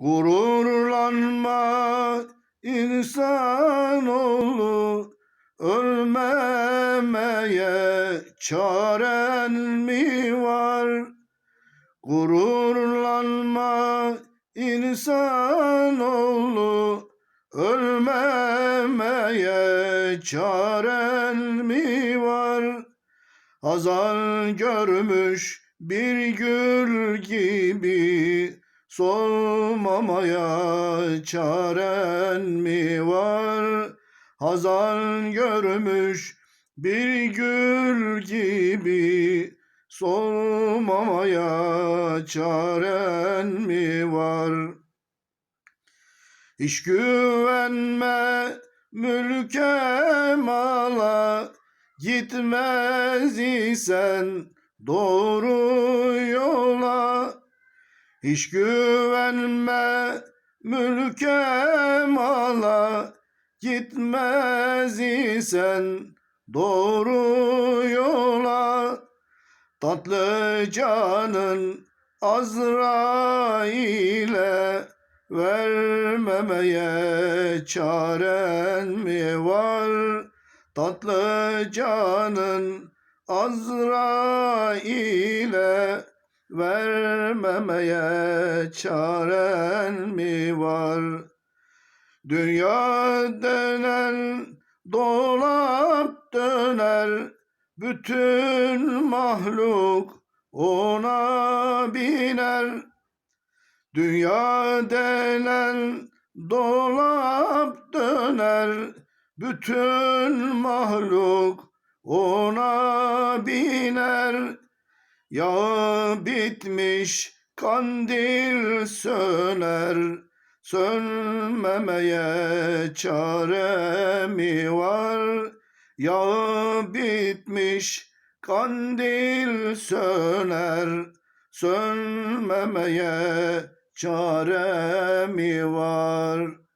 Gururlanma insanoğlu Ölmemeye çaren mi var? Gururlanma insanoğlu Ölmemeye çaren mi var? Hazan görmüş bir gül gibi solmamaya çaren mi var? Hazan görmüş bir gül gibi solmamaya çaren mi var? Hiç güvenme mülke mala Gitmez isen doğru Hiç güvenme mülke mala Gitmez isen doğru yola Tatlı canın Azrail'e vermemeye çaren mi var? Tatlı canın Azrail'e vermemeye çaren mi var? Dünya döner, dolap döner, bütün mahluk ona biner. Dünya denen dolap döner, bütün mahluk ona biner. Ya bitmiş kandil söner, sönmemeye çare mi var? Ya bitmiş kandil söner, sönmemeye çare mi var?